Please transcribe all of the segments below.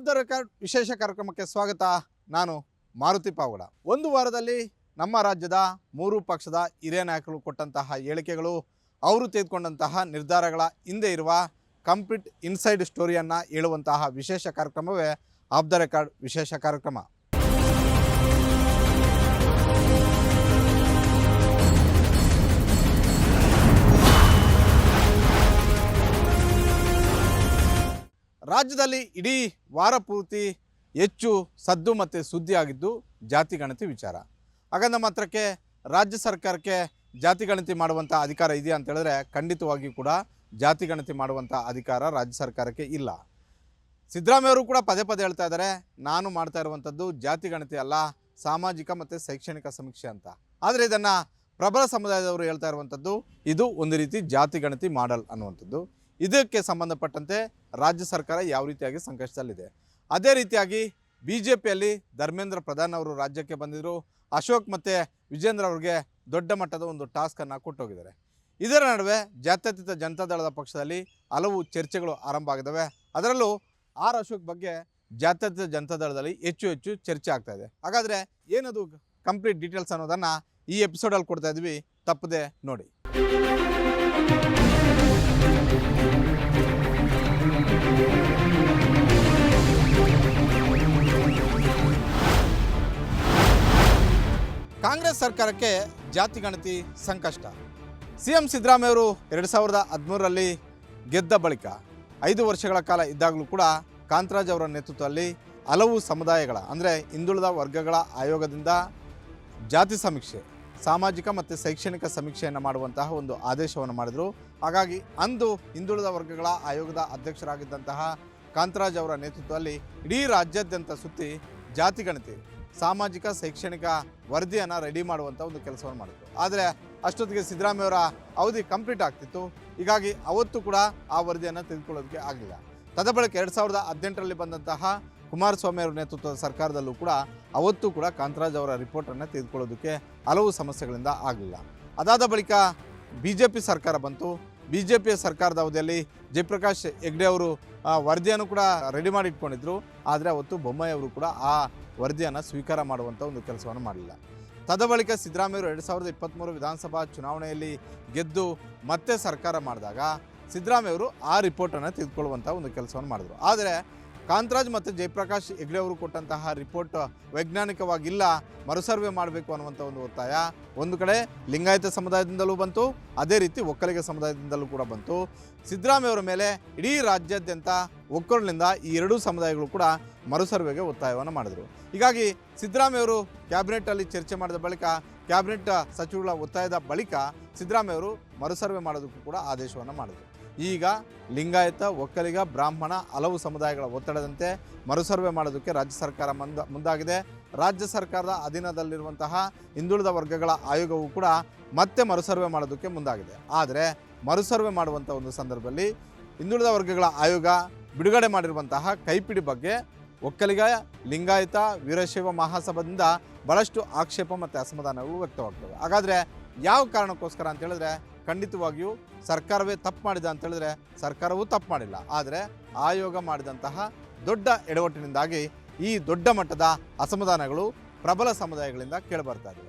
Of the record ವಿಶೇಷ ಕಾರ್ಯಕ್ರಮಕ್ಕೆ ಸ್ವಾಗತ. ನಾನು ಮಾರುತಿ ಪಾವಗಡ. ಒಂದು ವಾರದಲ್ಲಿ ನಮ್ಮ ರಾಜ್ಯದ ಮೂರು ಪಕ್ಷದ ಹಿರಿಯ ನಾಯಕರು ಕೊಟ್ಟಂತಹ ಹೇಳಿಕೆಗಳು, ಅವರು ತೆಗೆದುಕೊಂಡಂತಹ ನಿರ್ಧಾರಗಳ ಹಿಂದೆ ಇರುವ ಕಂಪ್ಲೀಟ್ ಇನ್ಸೈಡ್ ಸ್ಟೋರಿಯನ್ನು ಹೇಳುವಂತಹ ವಿಶೇಷ ಕಾರ್ಯಕ್ರಮವೇ ಆಫ್ ದ ರೆಕಾರ್ಡ್ ವಿಶೇಷ ಕಾರ್ಯಕ್ರಮ. ರಾಜ್ಯದಲ್ಲಿ ಇಡೀ ವಾರ ಪೂರ್ತಿ ಹೆಚ್ಚು ಸದ್ದು ಮತ್ತು ಸುದ್ದಿ ಆಗಿದ್ದು ಜಾತಿ ಗಣತಿ ವಿಚಾರ. ಹಾಗಂದ ಮಾತ್ರಕ್ಕೆ ರಾಜ್ಯ ಸರ್ಕಾರಕ್ಕೆ ಜಾತಿ ಗಣತಿ ಮಾಡುವಂಥ ಅಧಿಕಾರ ಇದೆಯಾ ಅಂತ ಹೇಳಿದ್ರೆ ಖಂಡಿತವಾಗಿಯೂ ಕೂಡ ಜಾತಿ ಗಣತಿ ಮಾಡುವಂಥ ಅಧಿಕಾರ ರಾಜ್ಯ ಸರ್ಕಾರಕ್ಕೆ ಇಲ್ಲ. ಸಿದ್ದರಾಮಯ್ಯವರು ಕೂಡ ಪದೇ ಪದೇ ಹೇಳ್ತಾ ಇದ್ದಾರೆ, ನಾನು ಮಾಡ್ತಾ ಇರುವಂಥದ್ದು ಜಾತಿ ಗಣತಿ ಅಲ್ಲ, ಸಾಮಾಜಿಕ ಮತ್ತು ಶೈಕ್ಷಣಿಕ ಸಮೀಕ್ಷೆ ಅಂತ. ಆದರೆ ಇದನ್ನು ಪ್ರಬಲ ಸಮುದಾಯದವರು ಹೇಳ್ತಾ ಇರುವಂಥದ್ದು, ಇದು ಒಂದು ರೀತಿ ಜಾತಿ ಗಣತಿ ಮಾಡಲ್ ಅನ್ನುವಂಥದ್ದು. ಇದಕ್ಕೆ ಸಂಬಂಧಪಟ್ಟಂತೆ ರಾಜ್ಯ ಸರ್ಕಾರ ಯಾವ ರೀತಿಯಾಗಿ ಸಂಕಷ್ಟದಲ್ಲಿದೆ. ಅದೇ ರೀತಿಯಾಗಿ ಬಿ ಜೆ ಪಿಯಲ್ಲಿ ಧರ್ಮೇಂದ್ರ ಪ್ರಧಾನ್ ಅವರು ರಾಜ್ಯಕ್ಕೆ ಬಂದಿದ್ದರು ಅಶೋಕ್ ಮತ್ತು ವಿಜೇಂದ್ರ ಅವ್ರಿಗೆ ದೊಡ್ಡ ಮಟ್ಟದ ಒಂದು ಟಾಸ್ಕನ್ನು ಕೊಟ್ಟೋಗಿದ್ದಾರೆ. ಇದರ ನಡುವೆ ಜಾತ್ಯತೀತ ಜನತಾ ದಳದ ಪಕ್ಷದಲ್ಲಿ ಹಲವು ಚರ್ಚೆಗಳು ಆರಂಭ ಆಗಿದ್ದಾವೆ. ಅದರಲ್ಲೂ ಆರ್ ಅಶೋಕ್ ಬಗ್ಗೆ ಜಾತ್ಯತೀತ ಜನತಾ ದಳದಲ್ಲಿ ಹೆಚ್ಚು ಹೆಚ್ಚು ಚರ್ಚೆ ಆಗ್ತಾ ಇದೆ. ಹಾಗಾದರೆ ಏನದು ಕಂಪ್ಲೀಟ್ ಡೀಟೇಲ್ಸ್ ಅನ್ನೋದನ್ನು ಈ ಎಪಿಸೋಡಲ್ಲಿ ಕೊಡ್ತಾ ಇದ್ವಿ. ತಪ್ಪದೆ ನೋಡಿ. ಕಾಂಗ್ರೆಸ್ ಸರ್ಕಾರಕ್ಕೆ ಜಾತಿ ಗಣತಿ ಸಂಕಷ್ಟ. ಸಿ ಎಂ ಸಿದ್ದರಾಮಯ್ಯವರು ಎರಡು ಸಾವಿರದ ಹದಿಮೂರರಲ್ಲಿ ಗೆದ್ದ ಬಳಿಕ ಐದು ವರ್ಷಗಳ ಕಾಲ ಇದ್ದಾಗಲೂ ಕೂಡ ಕಾಂತರಾಜ್ ಅವರ ನೇತೃತ್ವದಲ್ಲಿ ಹಲವು ಸಮುದಾಯಗಳ, ಅಂದರೆ ಹಿಂದುಳಿದ ವರ್ಗಗಳ ಆಯೋಗದಿಂದ ಜಾತಿ ಸಮೀಕ್ಷೆ ಸಾಮಾಜಿಕ ಮತ್ತು ಶೈಕ್ಷಣಿಕ ಸಮೀಕ್ಷೆಯನ್ನು ಮಾಡುವಂತಹ ಒಂದು ಆದೇಶವನ್ನು ಮಾಡಿದರು. ಹಾಗಾಗಿ ಅಂದು ಹಿಂದುಳಿದ ವರ್ಗಗಳ ಆಯೋಗದ ಅಧ್ಯಕ್ಷರಾಗಿದ್ದಂತಹ ಕಾಂತರಾಜ್ ಅವರ ನೇತೃತ್ವದಲ್ಲಿ ಇಡೀ ರಾಜ್ಯಾದ್ಯಂತ ಸುತ್ತಿ ಜಾತಿ ಗಣತಿ, ಸಾಮಾಜಿಕ, ಶೈಕ್ಷಣಿಕ ವರದಿಯನ್ನು ರೆಡಿ ಮಾಡುವಂಥ ಒಂದು ಕೆಲಸವನ್ನು ಮಾಡಿದ್ರು. ಆದರೆ ಅಷ್ಟೊತ್ತಿಗೆ ಸಿದ್ದರಾಮಯ್ಯವರ ಅವಧಿ ಕಂಪ್ಲೀಟ್ ಆಗ್ತಿತ್ತು. ಹೀಗಾಗಿ ಅವತ್ತು ಕೂಡ ಆ ವರದಿಯನ್ನು ತೆಗೆದುಕೊಳ್ಳೋದಕ್ಕೆ ಆಗಲಿಲ್ಲ ತದ ಬಳಿಕ ಎರಡು ಸಾವಿರದ ಹದಿನೆಂಟರಲ್ಲಿ ಬಂದಂತಹ ಕುಮಾರಸ್ವಾಮಿ ಅವರ ನೇತೃತ್ವದ ಸರ್ಕಾರದಲ್ಲೂ ಕೂಡ ಅವತ್ತು ಕೂಡ ಕಾಂತರಾಜ್ ಅವರ ರಿಪೋರ್ಟನ್ನು ತೆಗೆದುಕೊಳ್ಳೋದಕ್ಕೆ ಹಲವು ಸಮಸ್ಯೆಗಳಿಂದ ಆಗಲಿಲ್ಲ. ಅದಾದ ಬಳಿಕ ಬಿ ಸರ್ಕಾರ ಬಂತು. ಬಿ ಜೆ ಪಿಯ ಸರ್ಕಾರದ ಅವಧಿಯಲ್ಲಿ ಜಯಪ್ರಕಾಶ್ ಹೆಗ್ಡೆ ಅವರು ವರದಿಯನ್ನು ಕೂಡ ರೆಡಿ ಮಾಡಿ ಇಟ್ಕೊಂಡಿದ್ರು. ಆದರೆ ಅವತ್ತು ಬೊಮ್ಮಾಯಿ ಅವರು ಕೂಡ ಆ ವರದಿಯನ್ನು ಸ್ವೀಕಾರ ಮಾಡುವಂಥ ಒಂದು ಕೆಲಸವನ್ನು ಮಾಡಲಿಲ್ಲ ತದ ಬಳಿಕ ಸಿದ್ದರಾಮಯ್ಯವರು ಎರಡು ಸಾವಿರದ ಇಪ್ಪತ್ತ್ಮೂರು ವಿಧಾನಸಭಾ ಚುನಾವಣೆಯಲ್ಲಿ ಗೆದ್ದು ಮತ್ತೆ ಸರ್ಕಾರ ಮಾಡಿದಾಗ ಸಿದ್ದರಾಮಯ್ಯವರು ಆ ರಿಪೋರ್ಟನ್ನು ತೆಗೆದುಕೊಳ್ಳುವಂಥ ಒಂದು ಕೆಲಸವನ್ನು ಮಾಡಿದರು. ಆದರೆ ಕಾಂತರಾಜ್ ಮತ್ತು ಜಯಪ್ರಕಾಶ್ ಹೆಗ್ಡೆ ಅವರು ಕೊಟ್ಟಂತಹ ರಿಪೋರ್ಟ್ ವೈಜ್ಞಾನಿಕವಾಗಿಲ್ಲ, ಮರುಸರ್ವೆ ಮಾಡಬೇಕು ಅನ್ನುವಂಥ ಒಂದು ಒತ್ತಾಯ ಒಂದು ಕಡೆ ಲಿಂಗಾಯತ ಸಮುದಾಯದಿಂದಲೂ ಬಂತು, ಅದೇ ರೀತಿ ಒಕ್ಕಲಿಗ ಸಮುದಾಯದಿಂದಲೂ ಕೂಡ ಬಂತು. ಸಿದ್ದರಾಮಯ್ಯವರ ಮೇಲೆ ಇಡೀ ರಾಜ್ಯಾದ್ಯಂತ ಒಕ್ಕಲಿನಿಂದ ಈ ಎರಡೂ ಸಮುದಾಯಗಳು ಕೂಡ ಮರುಸರ್ವೆಗೆ ಒತ್ತಾಯವನ್ನು ಮಾಡಿದರು. ಹೀಗಾಗಿ ಸಿದ್ದರಾಮಯ್ಯವರು ಕ್ಯಾಬಿನೆಟ್ಟಲ್ಲಿ ಚರ್ಚೆ ಮಾಡಿದ ಬಳಿಕ, ಕ್ಯಾಬಿನೆಟ್ ಸಚಿವಗಳ ಒತ್ತಾಯದ ಬಳಿಕ ಸಿದ್ದರಾಮಯ್ಯವರು ಮರುಸರ್ವೆ ಮಾಡೋದಕ್ಕೂ ಕೂಡ ಆದೇಶವನ್ನು ಮಾಡಿದರು. ಈಗ ಲಿಂಗಾಯತ, ಒಕ್ಕಲಿಗ, ಬ್ರಾಹ್ಮಣ ಹಲವು ಸಮುದಾಯಗಳ ಒತ್ತಡದಂತೆ ಮರುಸರ್ವೆ ಮಾಡೋದಕ್ಕೆ ರಾಜ್ಯ ಸರ್ಕಾರ ಮುಂದ, ಮುಂದಾಗಿದೆ. ರಾಜ್ಯ ಸರ್ಕಾರದ ಅಧೀನದಲ್ಲಿರುವಂತಹ ಹಿಂದುಳಿದ ವರ್ಗಗಳ ಆಯೋಗವು ಕೂಡ ಮತ್ತೆ ಮರುಸರ್ವೆ ಮಾಡೋದಕ್ಕೆ ಮುಂದಾಗಿದೆ. ಆದರೆ ಮರುಸರ್ವೆ ಮಾಡುವಂಥ ಒಂದು ಸಂದರ್ಭದಲ್ಲಿ ಹಿಂದುಳಿದ ವರ್ಗಗಳ ಆಯೋಗ ಬಿಡುಗಡೆ ಮಾಡಿರುವಂತಹ ಕೈಪಿಡಿ ಬಗ್ಗೆ ಒಕ್ಕಲಿಗ, ಲಿಂಗಾಯತ, ವೀರಶೈವ ಮಹಾಸಭಾದಿಂದ ಭಾಳಷ್ಟು ಆಕ್ಷೇಪ ಮತ್ತು ಅಸಮಾಧಾನಗಳು ವ್ಯಕ್ತವಾಗ್ತವೆ. ಹಾಗಾದರೆ ಯಾವ ಕಾರಣಕ್ಕೋಸ್ಕರ ಅಂತ ಹೇಳಿದ್ರೆ ಖಂಡಿತವಾಗಿಯೂ ಸರ್ಕಾರವೇ ತಪ್ಪು ಮಾಡಿದೆ ಅಂತ ಹೇಳಿದ್ರೆ ಸರ್ಕಾರವೂ ತಪ್ಪು ಮಾಡಿಲ್ಲ. ಆದರೆ ಆಯೋಗ ಮಾಡಿದಂತಹ ದೊಡ್ಡ ಎಡವಟ್ಟಿನಿಂದಾಗಿ ಈ ದೊಡ್ಡ ಮಟ್ಟದ ಅಸಮಾಧಾನಗಳು ಪ್ರಬಲ ಸಮುದಾಯಗಳಿಂದ ಕೇಳಬರ್ತಾ ಇವೆ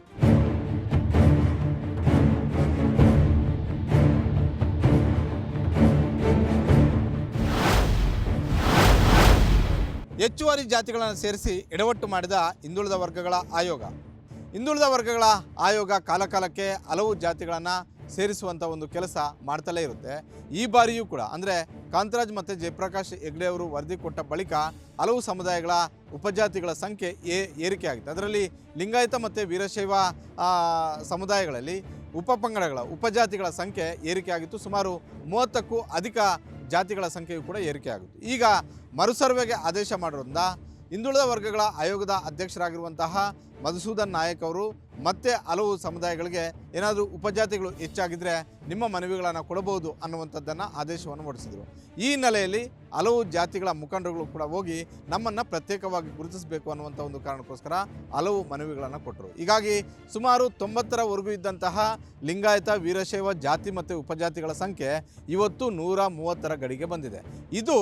ಹೆಚ್ಚುವರಿ ಜಾತಿಗಳನ್ನು ಸೇರಿಸಿ ಎಡವಟ್ಟು ಮಾಡಿದ ಹಿಂದುಳಿದ ವರ್ಗಗಳ ಆಯೋಗ. ಹಿಂದುಳಿದ ವರ್ಗಗಳ ಆಯೋಗ ಕಾಲಕಾಲಕ್ಕೆ ಹಲವು ಜಾತಿಗಳನ್ನು ಸೇರಿಸುವಂಥ ಒಂದು ಕೆಲಸ ಮಾಡ್ತಲೇ ಇರುತ್ತೆ. ಈ ಬಾರಿಯೂ ಕೂಡ, ಅಂದರೆ ಕಾಂತರಾಜ್ ಮತ್ತು ಜಯಪ್ರಕಾಶ್ ಹೆಗ್ಡೆ ಅವರು ವರದಿ ಕೊಟ್ಟ ಬಳಿಕ ಹಲವು ಸಮುದಾಯಗಳ ಉಪಜಾತಿಗಳ ಸಂಖ್ಯೆ ಏ, ಏರಿಕೆ ಆಗುತ್ತೆ ಅದರಲ್ಲಿ ಲಿಂಗಾಯತ ಮತ್ತು ವೀರಶೈವ ಸಮುದಾಯಗಳಲ್ಲಿ ಉಪಪಂಗಡಗಳ ಉಪಜಾತಿಗಳ ಸಂಖ್ಯೆ ಏರಿಕೆ ಆಗಿತ್ತು. ಸುಮಾರು ಮೂವತ್ತಕ್ಕೂ ಅಧಿಕ ಜಾತಿಗಳ ಸಂಖ್ಯೆಯು ಕೂಡ ಏರಿಕೆ ಆಗುತ್ತೆ. ಈಗ ಮರುಸರ್ವೆಗೆ ಆದೇಶ ಮಾಡೋದ್ರಿಂದ ಹಿಂದುಳಿದ ವರ್ಗಗಳ ಆಯೋಗದ ಅಧ್ಯಕ್ಷರಾಗಿರುವಂತಹ ಮಧುಸೂದನ್ ನಾಯಕ್ ಅವರು ಮತ್ತೆ ಹಲವು ಸಮುದಾಯಗಳಿಗೆ ಏನಾದರೂ ಉಪಜಾತಿಗಳು ಹೆಚ್ಚಾಗಿದ್ದರೆ ನಿಮ್ಮ ಮನವಿಗಳನ್ನು ಕೊಡಬಹುದು ಅನ್ನುವಂಥದ್ದನ್ನು ಆದೇಶವನ್ನು ಹೊರಡಿಸಿದರು. ಈ ಹಿನ್ನೆಲೆಯಲ್ಲಿ ಹಲವು ಜಾತಿಗಳ ಮುಖಂಡರುಗಳು ಕೂಡ ಹೋಗಿ ನಮ್ಮನ್ನು ಪ್ರತ್ಯೇಕವಾಗಿ ಗುರುತಿಸಬೇಕು ಅನ್ನುವಂಥ ಒಂದು ಕಾರಣಕ್ಕೋಸ್ಕರ ಹಲವು ಮನವಿಗಳನ್ನು ಕೊಟ್ಟರು. ಹೀಗಾಗಿ ಸುಮಾರು ತೊಂಬತ್ತರವರೆಗೂ ಇದ್ದಂತಹ ಲಿಂಗಾಯತ, ವೀರಶೈವ ಜಾತಿ ಮತ್ತು ಉಪಜಾತಿಗಳ ಸಂಖ್ಯೆ ಇವತ್ತು ನೂರ ಮೂವತ್ತರ ಗಡಿಗೆ ಬಂದಿದೆ. ಇದು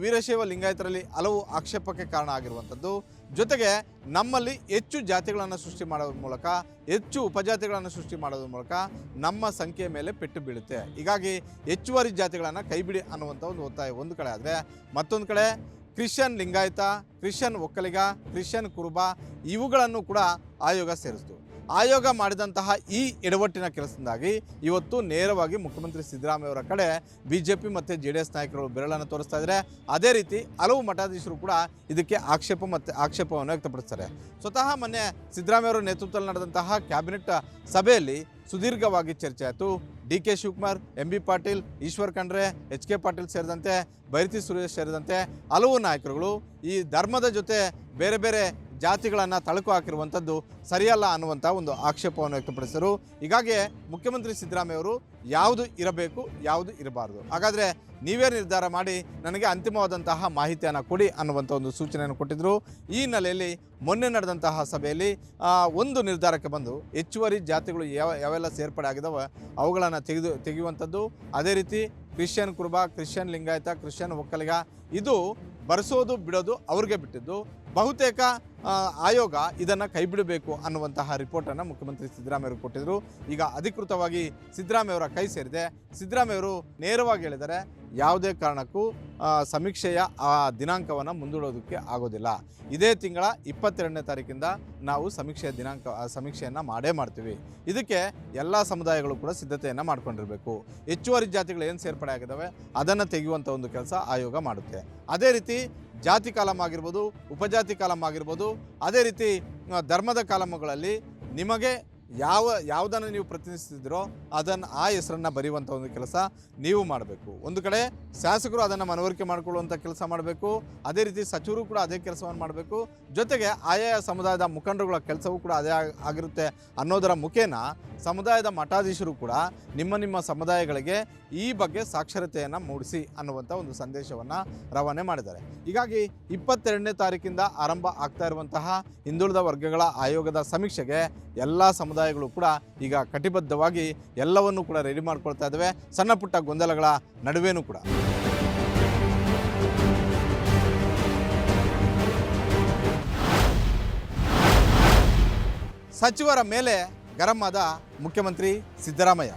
ವೀರಶೈವ ಲಿಂಗಾಯತರಲ್ಲಿ ಹಲವು ಆಕ್ಷೇಪಕ್ಕೆ ಕಾರಣ ಆಗಿರುವಂಥದ್ದು. ಜೊತೆಗೆ ನಮ್ಮಲ್ಲಿ ಹೆಚ್ಚು ಜಾತಿಗಳನ್ನು ಸೃಷ್ಟಿ ಮಾಡೋದ್ರ ಮೂಲಕ, ಹೆಚ್ಚು ಉಪಜಾತಿಗಳನ್ನು ಸೃಷ್ಟಿ ಮಾಡೋದ್ರ ಮೂಲಕ ನಮ್ಮ ಸಂಖ್ಯೆಯ ಮೇಲೆ ಪೆಟ್ಟು ಬೀಳುತ್ತೆ. ಹೀಗಾಗಿ ಹೆಚ್ಚುವರಿ ಜಾತಿಗಳನ್ನು ಕೈಬಿಡಿ ಅನ್ನುವಂಥ ಒಂದು ಒತ್ತಾಯ ಒಂದು ಕಡೆ ಆದರೆ, ಮತ್ತೊಂದು ಕಡೆ Christian Lingayat, Christian Vokkaliga, Christian Kuruba, ಇವುಗಳನ್ನು ಕೂಡ ಆಯೋಗ ಸೇರಿಸಿತು. ಆಯೋಗ ಮಾಡಿದಂತಹ ಈ ಎಡವಟ್ಟಿನ ಕೆಲಸದಿಂದಾಗಿ ಇವತ್ತು ನೇರವಾಗಿ ಮುಖ್ಯಮಂತ್ರಿ ಸಿದ್ದರಾಮಯ್ಯವರ ಕಡೆ ಬಿ ಜೆ ಪಿ ಮತ್ತು ಜೆ ಡಿ ಎಸ್ ನಾಯಕರು ಬೆರಳನ್ನು ತೋರಿಸ್ತಾ ಇದ್ದಾರೆ. ಅದೇ ರೀತಿ ಹಲವು ಮಠಾಧೀಶರು ಕೂಡ ಇದಕ್ಕೆ ಆಕ್ಷೇಪ ಮತ್ತು ಆಕ್ಷೇಪವನ್ನು ವ್ಯಕ್ತಪಡಿಸ್ತಾರೆ. ಸ್ವತಃ ಮೊನ್ನೆ ಸಿದ್ದರಾಮಯ್ಯವರ ನೇತೃತ್ವದಲ್ಲಿ ನಡೆದಂತಹ ಕ್ಯಾಬಿನೆಟ್ ಸಭೆಯಲ್ಲಿ ಸುದೀರ್ಘವಾಗಿ ಚರ್ಚೆ ಆಯಿತು. D K Shivakumar, M B Patil, Eshwar Khandre, H K Patil ಸೇರಿದಂತೆ ಬೈರತಿ ಸುರೇಶ್ ಸೇರಿದಂತೆ ಹಲವು ನಾಯಕರುಗಳು ಈ ಧರ್ಮದ ಜೊತೆ ಬೇರೆ ಬೇರೆ ಜಾತಿಗಳನ್ನು ತಳಕು ಹಾಕಿರುವಂಥದ್ದು ಸರಿಯಲ್ಲ ಅನ್ನುವಂಥ ಒಂದು ಆಕ್ಷೇಪವನ್ನು ವ್ಯಕ್ತಪಡಿಸಿದರು. ಹೀಗಾಗಿ ಮುಖ್ಯಮಂತ್ರಿ ಸಿದ್ದರಾಮಯ್ಯವರು ಯಾವುದು ಇರಬೇಕು, ಯಾವುದು ಇರಬಾರ್ದು. ಹಾಗಾದರೆ ನೀವೇ ನಿರ್ಧಾರ ಮಾಡಿ, ನನಗೆ ಅಂತಿಮವಾದಂತಹ ಮಾಹಿತಿಯನ್ನು ಕೊಡಿ ಅನ್ನುವಂಥ ಒಂದು ಸೂಚನೆಯನ್ನು ಕೊಟ್ಟಿದ್ದರು ಈ ಹಿನ್ನೆಲೆಯಲ್ಲಿ ಮೊನ್ನೆ ನಡೆದಂತಹ ಸಭೆಯಲ್ಲಿ ಒಂದು ನಿರ್ಧಾರಕ್ಕೆ ಬಂದು ಹೆಚ್ಚುವರಿ ಜಾತಿಗಳು ಯಾವ, ಯಾವೆಲ್ಲ ಸೇರ್ಪಡೆ ಆಗಿದಾವೆ ಅವುಗಳನ್ನು ತೆಗೆದು, ತೆಗೆಯುವಂಥದ್ದು. ಅದೇ ರೀತಿ Christian Kuruba, Christian Lingayat, Christian Vokkaliga, ಇದು ಬರೆಸೋದು, ಬಿಡೋದು ಅವ್ರಿಗೆ ಬಿಟ್ಟಿದ್ದು. ಬಹುತೇಕ ಆಯೋಗ ಇದನ್ನು ಕೈಬಿಡಬೇಕು ಅನ್ನುವಂತಹ ರಿಪೋರ್ಟನ್ನು ಮುಖ್ಯಮಂತ್ರಿ ಸಿದ್ದರಾಮಯ್ಯವರು ಕೊಟ್ಟಿದ್ದರು ಈಗ ಅಧಿಕೃತವಾಗಿ ಸಿದ್ದರಾಮಯ್ಯವರ ಕೈ ಸೇರಿದೆ. ಸಿದ್ದರಾಮಯ್ಯವರು ನೇರವಾಗಿ ಹೇಳಿದರೆ ಯಾವುದೇ ಕಾರಣಕ್ಕೂ ಸಮೀಕ್ಷೆಯ ಆ ದಿನಾಂಕವನ್ನು ಮುಂದೂಡೋದಕ್ಕೆ ಆಗೋದಿಲ್ಲ. ಇದೇ ತಿಂಗಳ ಇಪ್ಪತ್ತೆರಡನೇ ತಾರೀಕಿಂದ ನಾವು ಸಮೀಕ್ಷೆಯ ದಿನಾಂಕ ಸಮೀಕ್ಷೆಯನ್ನು ಮಾಡೇ ಮಾಡ್ತೀವಿ. ಇದಕ್ಕೆ ಎಲ್ಲ ಸಮುದಾಯಗಳು ಕೂಡ ಸಿದ್ಧತೆಯನ್ನು ಮಾಡ್ಕೊಂಡಿರಬೇಕು. ಹೆಚ್ಚುವರಿ ಜಾತಿಗಳು ಏನು ಸೇರ್ಪಡೆ ಆಗಿದ್ದಾವೆ, ಅದನ್ನು ತೆಗೆಯುವಂಥ ಒಂದು ಕೆಲಸ ಆಯೋಗ ಮಾಡುತ್ತೆ. ಅದೇ ರೀತಿ ಜಾತಿ ಕಾಲಮ್ ಆಗಿರ್ಬೋದು ಉಪಜಾತಿ ಕಾಲಮ್ ಆಗಿರ್ಬೋದು ಅದೇ ರೀತಿ ಧರ್ಮದ ಕಾಲಮ್ಗಳಲ್ಲಿ ನಿಮಗೆ ಯಾವ, ಯಾವುದನ್ನು ನೀವು ಪ್ರತಿನಿಧಿಸ್ತಿದ್ರೋ ಅದನ್ನು ಆ ಹೆಸರನ್ನು ಬರೆಯುವಂಥ ಒಂದು ಕೆಲಸ ನೀವು ಮಾಡಬೇಕು. ಒಂದು ಕಡೆ ಶಾಸಕರು ಅದನ್ನು ಮನವರಿಕೆ ಮಾಡಿಕೊಳ್ಳುವಂಥ ಕೆಲಸ ಮಾಡಬೇಕು. ಅದೇ ರೀತಿ ಸಚಿವರು ಕೂಡ ಅದೇ ಕೆಲಸವನ್ನು ಮಾಡಬೇಕು. ಜೊತೆಗೆ ಆಯಾ ಸಮುದಾಯದ ಮುಖಂಡರುಗಳ ಕೆಲಸವೂ ಕೂಡ ಅದೇ ಆಗಿರುತ್ತೆ ಅನ್ನೋದರ ಮುಖೇನ ಸಮುದಾಯದ ಮಠಾಧೀಶರು ಕೂಡ ನಿಮ್ಮ ನಿಮ್ಮ ಸಮುದಾಯಗಳಿಗೆ ಈ ಬಗ್ಗೆ ಸಾಕ್ಷರತೆಯನ್ನು ಮೂಡಿಸಿ ಅನ್ನುವಂಥ ಒಂದು ಸಂದೇಶವನ್ನು ರವಾನೆ ಮಾಡಿದ್ದಾರೆ. ಹೀಗಾಗಿ ಇಪ್ಪತ್ತೆರಡನೇ ತಾರೀಕಿಂದ ಆರಂಭ ಆಗ್ತಾ ಇರುವಂತಹ ಹಿಂದುಳಿದ ವರ್ಗಗಳ ಆಯೋಗದ ಸಮೀಕ್ಷೆಗೆ ಎಲ್ಲ ಸಮುದಾಯಗಳು ಕೂಡ ಈಗ ಕಟಿಬದ್ಧವಾಗಿ ಎಲ್ಲವನ್ನೂ ಕೂಡ ರೆಡಿ ಮಾಡ್ಕೊಳ್ತಾ ಇದ್ದಾವೆ ಸಣ್ಣ ಪುಟ್ಟ ಗೊಂದಲಗಳ ನಡುವೆನೂ ಕೂಡ. ಸಚಿವರ ಮೇಲೆ ಗರಂ ಆದ ಮುಖ್ಯಮಂತ್ರಿ ಸಿದ್ದರಾಮಯ್ಯ.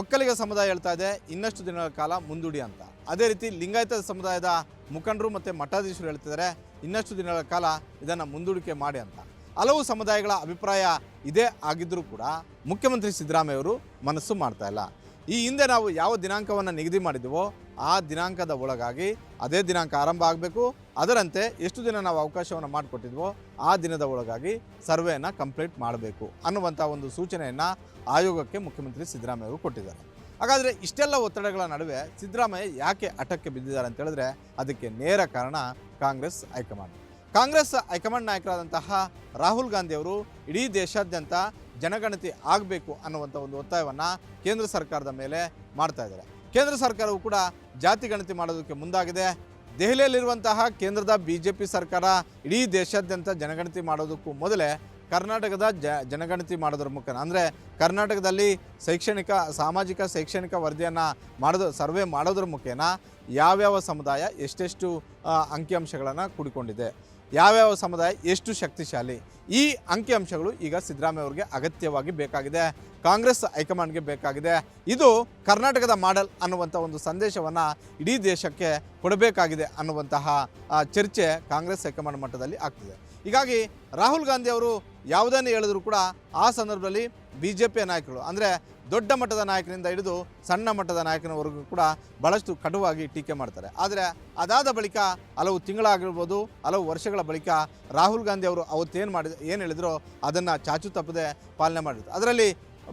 ಒಕ್ಕಲಿಗ ಸಮುದಾಯ ಹೇಳ್ತಾ ಇದೆ, ಇನ್ನಷ್ಟು ದಿನಗಳ ಕಾಲ ಮುಂದೂಡಿ ಅಂತ. ಅದೇ ರೀತಿ ಲಿಂಗಾಯತ ಸಮುದಾಯದ ಮುಖಂಡರು ಮತ್ತು ಮಠಾಧೀಶರು ಹೇಳ್ತಿದ್ದಾರೆ, ಇನ್ನಷ್ಟು ದಿನಗಳ ಕಾಲ ಇದನ್ನು ಮುಂದೂಡಿಕೆ ಮಾಡಿ ಅಂತ. ಹಲವು ಸಮುದಾಯಗಳ ಅಭಿಪ್ರಾಯ ಇದೇ ಆಗಿದ್ದರೂ ಕೂಡ ಮುಖ್ಯಮಂತ್ರಿ ಸಿದ್ದರಾಮಯ್ಯವರು ಮನಸ್ಸು ಮಾಡ್ತಾ ಇಲ್ಲ. ಈ ಹಿಂದೆ ನಾವು ಯಾವ ದಿನಾಂಕವನ್ನು ನಿಗದಿ ಮಾಡಿದ್ದೀವೋ ಆ ದಿನಾಂಕದ ಒಳಗಾಗಿ ಅದೇ ದಿನಾಂಕ ಆರಂಭ ಆಗಬೇಕು. ಅದರಂತೆ ಎಷ್ಟು ದಿನ ನಾವು ಅವಕಾಶವನ್ನು ಮಾಡಿಕೊಟ್ಟಿದ್ವೋ ಆ ದಿನದ ಒಳಗಾಗಿ ಸರ್ವೆಯನ್ನು ಕಂಪ್ಲೀಟ್ ಮಾಡಬೇಕು ಅನ್ನುವಂಥ ಒಂದು ಸೂಚನೆಯನ್ನು ಆಯೋಗಕ್ಕೆ ಮುಖ್ಯಮಂತ್ರಿ ಸಿದ್ದರಾಮಯ್ಯ ಅವರು ಕೊಟ್ಟಿದ್ದಾರೆ. ಹಾಗಾದರೆ ಇಷ್ಟೆಲ್ಲ ಒತ್ತಡಗಳ ನಡುವೆ ಸಿದ್ದರಾಮಯ್ಯ ಯಾಕೆ ಹಠಕ್ಕೆ ಬಿದ್ದಿದ್ದಾರೆ ಅಂತ ಹೇಳಿದ್ರೆ ಅದಕ್ಕೆ ನೇರ ಕಾರಣ Congress high command. Congress high command ನಾಯಕರಾದಂತಹ Rahul Gandhi ಅವರು ಇಡೀ ದೇಶಾದ್ಯಂತ ಜನಗಣತಿ ಆಗಬೇಕು ಅನ್ನುವಂಥ ಒಂದು ಒತ್ತಾಯವನ್ನು ಕೇಂದ್ರ ಸರ್ಕಾರದ ಮೇಲೆ ಮಾಡ್ತಾ ಇದ್ದಾರೆ. ಕೇಂದ್ರ ಸರ್ಕಾರವು ಕೂಡ ಜಾತಿ ಗಣತಿ ಮಾಡೋದಕ್ಕೆ ಮುಂದಾಗಿದೆ. ದೆಹಲಿಯಲ್ಲಿರುವಂತಹ ಕೇಂದ್ರದ ಬಿ ಜೆ ಪಿ ಸರ್ಕಾರ ಇಡೀ ದೇಶಾದ್ಯಂತ ಜನಗಣತಿ ಮಾಡೋದಕ್ಕೂ ಮೊದಲೇ ಕರ್ನಾಟಕದ ಜ ಜನಗಣತಿ ಮಾಡೋದ್ರ ಮುಖೇನ ಅಂದರೆ ಕರ್ನಾಟಕದಲ್ಲಿ ಶೈಕ್ಷಣಿಕ, ಸಾಮಾಜಿಕ ಶೈಕ್ಷಣಿಕ ವರದಿಯನ್ನು ಮಾಡೋದು, ಸರ್ವೆ ಮಾಡೋದ್ರ ಮುಖೇನ ಯಾವ್ಯಾವ ಸಮುದಾಯ ಎಷ್ಟೆಷ್ಟು ಅಂಕಿಅಂಶಗಳನ್ನು ಕೂಡಿಕೊಂಡಿದೆ. ಯಾವ್ಯಾವ ಸಮುದಾಯ ಎಷ್ಟು ಶಕ್ತಿಶಾಲಿ? ಈ ಅಂಕಿಅಂಶಗಳು ಈಗ ಸಿದ್ದರಾಮಯ್ಯ ಅವರಿಗೆ ಅಗತ್ಯವಾಗಿ ಬೇಕಾಗಿದೆ. ಕಾಂಗ್ರೆಸ್ ಹೈಕಮಾಂಡ್ಗೆ ಬೇಕಾಗಿದೆ. ಇದು ಕರ್ನಾಟಕದ ಮಾಡೆಲ್ ಅನ್ನುವಂಥ ಒಂದು ಸಂದೇಶವನ್ನು ಇಡೀ ದೇಶಕ್ಕೆ ಕೊಡಬೇಕಾಗಿದೆ ಅನ್ನುವಂತಹ ಚರ್ಚೆ ಕಾಂಗ್ರೆಸ್ ಹೈಕಮಾಂಡ್ ಮಟ್ಟದಲ್ಲಿ ಆಗ್ತಿದೆ. ಹೀಗಾಗಿ ರಾಹುಲ್ ಗಾಂಧಿ ಅವರು ಯಾವುದನ್ನು ಹೇಳಿದ್ರು ಕೂಡ ಆ ಸಂದರ್ಭದಲ್ಲಿ ಬಿ ಜೆ ಪಿಯ ನಾಯಕರು, ಅಂದರೆ ದೊಡ್ಡ ಮಟ್ಟದ ನಾಯಕನಿಂದ ಹಿಡಿದು ಸಣ್ಣ ಮಟ್ಟದ ನಾಯಕನವರೆಗೂ ಕೂಡ ಬಹಳಷ್ಟು ಕಡುವಾಗಿ ಟೀಕೆ ಮಾಡ್ತಾರೆ. ಆದರೆ ಅದಾದ ಬಳಿಕ ಹಲವು ತಿಂಗಳಾಗಿರ್ಬೋದು, ಹಲವು ವರ್ಷಗಳ ಬಳಿಕ ರಾಹುಲ್ ಗಾಂಧಿ ಅವರು ಅವತ್ತೇನು ಮಾಡಿದ, ಏನು ಹೇಳಿದ್ರೋ ಅದನ್ನು ಚಾಚು ತಪ್ಪದೆ ಪಾಲನೆ ಮಾಡಿದ್ರು. ಅದರಲ್ಲಿ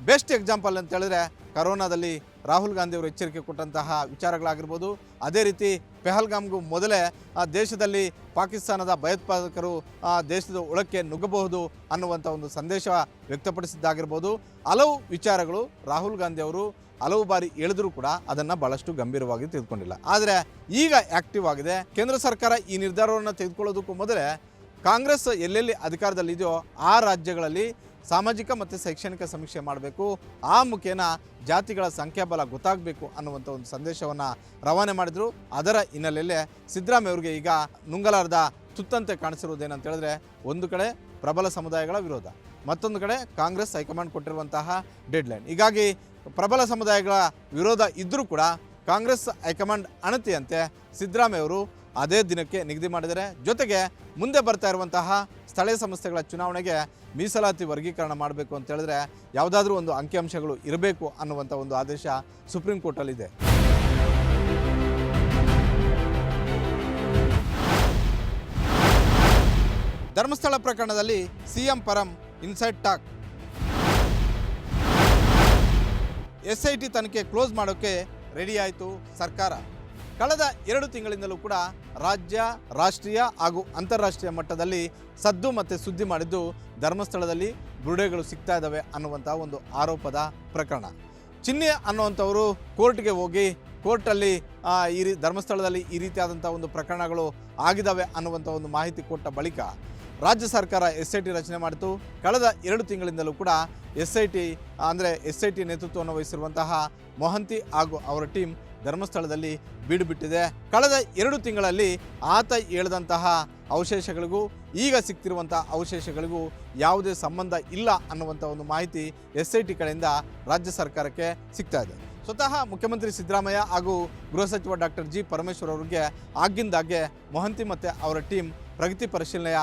ಬೆಸ್ಟ್ ಎಕ್ಸಾಂಪಲ್ ಅಂತ ಹೇಳಿದ್ರೆ ಕರೋನಾದಲ್ಲಿ ರಾಹುಲ್ ಗಾಂಧಿ ಅವರು ಎಚ್ಚರಿಕೆ ಕೊಟ್ಟಂತಹ ವಿಚಾರಗಳಾಗಿರ್ಬೋದು, ಅದೇ ರೀತಿ ಪೆಹಲ್ಗಾಮ್ಗೂ ಮೊದಲೇ, ಆ, ದೇಶದಲ್ಲಿ ಪಾಕಿಸ್ತಾನದ ಭಯೋತ್ಪಾದಕರು, ಆ, ದೇಶದ ಒಳಕ್ಕೆ ನುಗ್ಗಬಹುದು ಅನ್ನುವಂಥ ಒಂದು ಸಂದೇಶ ವ್ಯಕ್ತಪಡಿಸಿದ್ದಾಗಿರ್ಬೋದು. ಹಲವು ವಿಚಾರಗಳು ರಾಹುಲ್ ಗಾಂಧಿ ಅವರು ಹಲವು ಬಾರಿ ಹೇಳಿದರೂ ಕೂಡ ಅದನ್ನು ಬಹಳಷ್ಟು ಗಂಭೀರವಾಗಿ ತೆಗೆದುಕೊಂಡಿಲ್ಲ ಆದರೆ ಈಗ ಆ್ಯಕ್ಟಿವ್ ಆಗಿದೆ. ಕೇಂದ್ರ ಸರ್ಕಾರ ಈ ನಿರ್ಧಾರವನ್ನು ತೆಗೆದುಕೊಳ್ಳೋದಕ್ಕೂ ಮೊದಲೇ ಕಾಂಗ್ರೆಸ್ ಎಲ್ಲೆಲ್ಲಿ ಅಧಿಕಾರದಲ್ಲಿದೆಯೋ ಆ ರಾಜ್ಯಗಳಲ್ಲಿ ಸಾಮಾಜಿಕ ಮತ್ತು ಶೈಕ್ಷಣಿಕ ಸಮೀಕ್ಷೆ ಮಾಡಬೇಕು. ಆ ಮುಖೇನ ಜಾತಿಗಳ ಸಂಖ್ಯಾಬಲ ಗೊತ್ತಾಗಬೇಕು ಅನ್ನುವಂಥ ಒಂದು ಸಂದೇಶವನ್ನು ರವಾನೆ ಮಾಡಿದರು. ಅದರ ಹಿನ್ನೆಲೆಯಲ್ಲೇ ಸಿದ್ದರಾಮಯ್ಯ ಅವರಿಗೆ ಈಗ ನುಂಗಲಾರದ ತುತ್ತಂತೆ ಕಾಣಿಸಿರುವುದೇನಂತ ಹೇಳಿದ್ರೆ ಒಂದು ಕಡೆ ಪ್ರಬಲ ಸಮುದಾಯಗಳ ವಿರೋಧ, ಮತ್ತೊಂದು ಕಡೆ ಕಾಂಗ್ರೆಸ್ ಹೈಕಮಾಂಡ್ ಕೊಟ್ಟಿರುವಂತಹ ಡೆಡ್ಲೈನ್. ಹೀಗಾಗಿ ಪ್ರಬಲ ಸಮುದಾಯಗಳ ವಿರೋಧ ಇದ್ದರೂ ಕೂಡ ಕಾಂಗ್ರೆಸ್ ಹೈಕಮಾಂಡ್ ಅಣತಿಯಂತೆ ಸಿದ್ದರಾಮಯ್ಯ ಅವರು ಅದೇ ದಿನಕ್ಕೆ ನಿಗದಿ ಮಾಡಿದರೆ ಜೊತೆಗೆ ಮುಂದೆ ಬರ್ತಾ ಇರುವಂತಹ ಸ್ಥಳೀಯ ಸಂಸ್ಥೆಗಳ ಚುನಾವಣೆಗೆ ಮೀಸಲಾತಿ ವರ್ಗೀಕರಣ ಮಾಡಬೇಕು ಅಂತ ಹೇಳಿದ್ರೆ ಯಾವುದಾದ್ರೂ ಒಂದು ಅಂಕಿಅಂಶಗಳು ಇರಬೇಕು ಅನ್ನುವಂಥ ಒಂದು ಆದೇಶ ಸುಪ್ರೀಂ ಕೋರ್ಟಲ್ಲಿದೆ ಧರ್ಮಸ್ಥಳ ಪ್ರಕರಣದಲ್ಲಿ CM Param inside talk S I ತನಿಖೆ ಕ್ಲೋಸ್ ಮಾಡೋಕ್ಕೆ ರೆಡಿ ಆಯಿತು ಸರ್ಕಾರ. ಕಳೆದ ಎರಡು ತಿಂಗಳಿಂದಲೂ ಕೂಡ ರಾಜ್ಯ, ರಾಷ್ಟ್ರೀಯ ಹಾಗೂ ಅಂತಾರಾಷ್ಟ್ರೀಯ ಮಟ್ಟದಲ್ಲಿ ಸದ್ದು ಮತ್ತು ಸುದ್ದಿ ಮಾಡಿದ್ದು ಧರ್ಮಸ್ಥಳದಲ್ಲಿ ಬುರುಡೆಗಳು ಸಿಗ್ತಾ ಇದ್ದಾವೆ ಅನ್ನುವಂಥ ಒಂದು ಆರೋಪದ ಪ್ರಕರಣ. ಚಿನ್ನೆ ಅನ್ನುವಂಥವರು ಕೋರ್ಟ್ಗೆ ಹೋಗಿ ಕೋರ್ಟಲ್ಲಿ ಈ ರೀ, ಧರ್ಮಸ್ಥಳದಲ್ಲಿ ಈ ರೀತಿಯಾದಂಥ ಒಂದು ಪ್ರಕರಣಗಳು ಆಗಿದ್ದಾವೆ ಅನ್ನುವಂಥ ಒಂದು ಮಾಹಿತಿ ಕೊಟ್ಟ ಬಳಿಕ ರಾಜ್ಯ ಸರ್ಕಾರ ಎಸ್ ಐ ಟಿ ರಚನೆ ಮಾಡಿತು ಕಳೆದ ಎರಡು ತಿಂಗಳಿಂದಲೂ ಕೂಡ ಎಸ್ ಐ ಟಿ ಅಂದರೆ ಎಸ್ ಐ ಟಿ ನೇತೃತ್ವವನ್ನು ವಹಿಸಿರುವಂತಹ ಮೊಹಂತಿ ಹಾಗೂ ಅವರ ಟೀಮ್ ಧರ್ಮಸ್ಥಳದಲ್ಲಿ ಬೀಡು ಬಿಟ್ಟಿದೆ ಕಳೆದ ಎರಡು ತಿಂಗಳಲ್ಲಿ ಆತ ಹೇಳಿದಂತಹ ಅವಶೇಷಗಳಿಗೂ, ಈಗ ಸಿಗ್ತಿರುವಂಥ ಅವಶೇಷಗಳಿಗೂ ಯಾವುದೇ ಸಂಬಂಧ ಇಲ್ಲ ಅನ್ನುವಂಥ ಒಂದು ಮಾಹಿತಿ ಎಸ್ ಐ ಟಿ ಕಡೆಯಿಂದ ರಾಜ್ಯ ಸರ್ಕಾರಕ್ಕೆ ಸಿಗ್ತಾ ಇದೆ. ಸ್ವತಃ ಮುಖ್ಯಮಂತ್ರಿ ಸಿದ್ದರಾಮಯ್ಯ ಹಾಗೂ ಗೃಹ ಸಚಿವ ಡಾಕ್ಟರ್ ಜಿ ಪರಮೇಶ್ವರ್ ಅವರಿಗೆ ಆಗಿಂದಾಗೆ ಮೊಹಂತಿ ಮತ್ತು ಅವರ ಟೀಮ್ ಪ್ರಗತಿ ಪರಿಶೀಲನೆಯ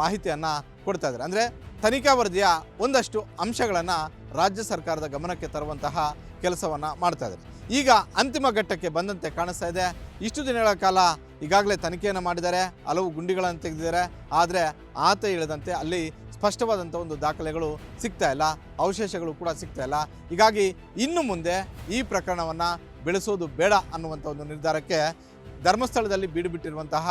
ಮಾಹಿತಿಯನ್ನು ಕೊಡ್ತಾ ಇದ್ದಾರೆ. ಅಂದರೆ ತನಿಖಾ ವರದಿಯ ಒಂದಷ್ಟು ಅಂಶಗಳನ್ನು ರಾಜ್ಯ ಸರ್ಕಾರದ ಗಮನಕ್ಕೆ ತರುವಂತಹ ಕೆಲಸವನ್ನು ಮಾಡ್ತಾ ಇದ್ದಾರೆ. ಈಗ ಅಂತಿಮ ಘಟ್ಟಕ್ಕೆ ಬಂದಂತೆ ಕಾಣಿಸ್ತಾ ಇದೆ. ಇಷ್ಟು ದಿನಗಳ ಕಾಲ ಈಗಾಗಲೇ ತನಿಖೆಯನ್ನು ಮಾಡಿದ್ದಾರೆ. ಹಲವು ಗುಂಡಿಗಳನ್ನು ತೆಗೆದಿದ್ದಾರೆ. ಆದರೆ ಆತ ಹೇಳಿದಂತೆ ಅಲ್ಲಿ ಸ್ಪಷ್ಟವಾದಂಥ ಒಂದು ದಾಖಲೆಗಳು ಸಿಗ್ತಾ ಇಲ್ಲ. ಅವಶೇಷಗಳು ಕೂಡ ಸಿಗ್ತಾ ಇಲ್ಲ. ಹೀಗಾಗಿ ಇನ್ನು ಮುಂದೆ ಈ ಪ್ರಕರಣವನ್ನು ಬೆಳೆಸೋದು ಬೇಡ ಅನ್ನುವಂಥ ಒಂದು ನಿರ್ಧಾರಕ್ಕೆ ಧರ್ಮಸ್ಥಳದಲ್ಲಿ ಬೀಡುಬಿಟ್ಟಿರುವಂತಹ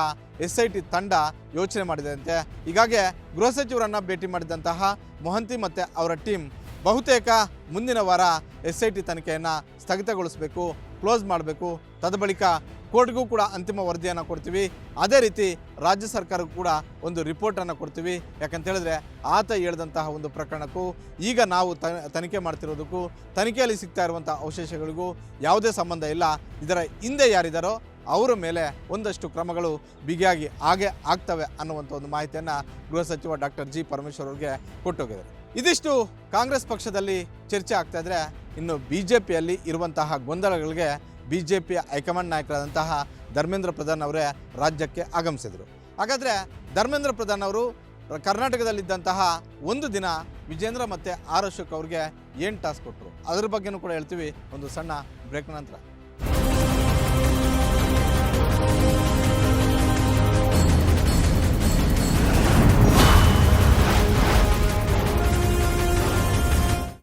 ಎಸ್ ಐ ಟಿ ತಂಡ ಯೋಚನೆ ಮಾಡಿದಂತೆ. ಹೀಗಾಗಿ ಗೃಹ ಸಚಿವರನ್ನು ಭೇಟಿ ಮಾಡಿದಂತಹ ಮೊಹಂತಿ ಮತ್ತು ಅವರ ಟೀಮ್ ಬಹುತೇಕ ಮುಂದಿನ ವಾರ ಎಸ್ ಐ ಟಿ ತನಿಖೆಯನ್ನು ಸ್ಥಗಿತಗೊಳಿಸಬೇಕು, ಕ್ಲೋಸ್ ಮಾಡಬೇಕು. ತದ ಬಳಿಕ ಕೋರ್ಟ್ಗೂ ಕೂಡ ಅಂತಿಮ ವರದಿಯನ್ನು ಕೊಡ್ತೀವಿ. ಅದೇ ರೀತಿ ರಾಜ್ಯ ಸರ್ಕಾರಕ್ಕೂ ಕೂಡ ಒಂದು ರಿಪೋರ್ಟನ್ನು ಕೊಡ್ತೀವಿ. ಯಾಕಂತ ಹೇಳಿದ್ರೆ ಆತ ಹೇಳಿದಂತಹ ಒಂದು ಪ್ರಕರಣಕ್ಕೂ ಈಗ ನಾವು ತನಿಖೆ ಮಾಡ್ತಿರೋದಕ್ಕೂ, ತನಿಖೆಯಲ್ಲಿ ಸಿಗ್ತಾ ಇರುವಂಥ ಅವಶೇಷಗಳಿಗೂ ಯಾವುದೇ ಸಂಬಂಧ ಇಲ್ಲ. ಇದರ ಹಿಂದೆ ಯಾರಿದ್ದಾರೋ ಅವರ ಮೇಲೆ ಒಂದಷ್ಟು ಕ್ರಮಗಳು ಬಿಗಿಯಾಗಿ ಹಾಗೆ ಆಗ್ತವೆ ಅನ್ನುವಂಥ ಒಂದು ಮಾಹಿತಿಯನ್ನು ಗೃಹ ಸಚಿವ ಡಾಕ್ಟರ್ ಜಿ ಪರಮೇಶ್ವರ್ ಅವರಿಗೆ ಕೊಟ್ಟೋಗಿದ್ದಾರೆ. ಇದಿಷ್ಟು ಕಾಂಗ್ರೆಸ್ ಪಕ್ಷದಲ್ಲಿ ಚರ್ಚೆ ಆಗ್ತಾ ಇದ್ರೆ ಇನ್ನು ಬಿ ಜೆ ಪಿಯಲ್ಲಿ ಇರುವಂತಹ ಗೊಂದಲಗಳಿಗೆ ಬಿ ಜೆ ಪಿಯ ಹೈಕಮಾಂಡ್ ನಾಯಕರಾದಂತಹ ಧರ್ಮೇಂದ್ರ ಪ್ರಧಾನ್ ಅವರೇ ರಾಜ್ಯಕ್ಕೆ ಆಗಮಿಸಿದರು. ಹಾಗಾದರೆ ಧರ್ಮೇಂದ್ರ ಪ್ರಧಾನ್ ಅವರು ಕರ್ನಾಟಕದಲ್ಲಿದ್ದಂತಹ ಒಂದು ದಿನ ವಿಜೇಂದ್ರ ಮತ್ತು ಆರ್ ಅಶೋಕ್ ಅವ್ರಿಗೆ ಏನು ಟಾಸ್ಕ್ ಕೊಟ್ಟರು ಅದ್ರ ಬಗ್ಗೆನೂ ಕೂಡ ಹೇಳ್ತೀವಿ ಒಂದು ಸಣ್ಣ ಬ್ರೇಕ್ ನಂತರ.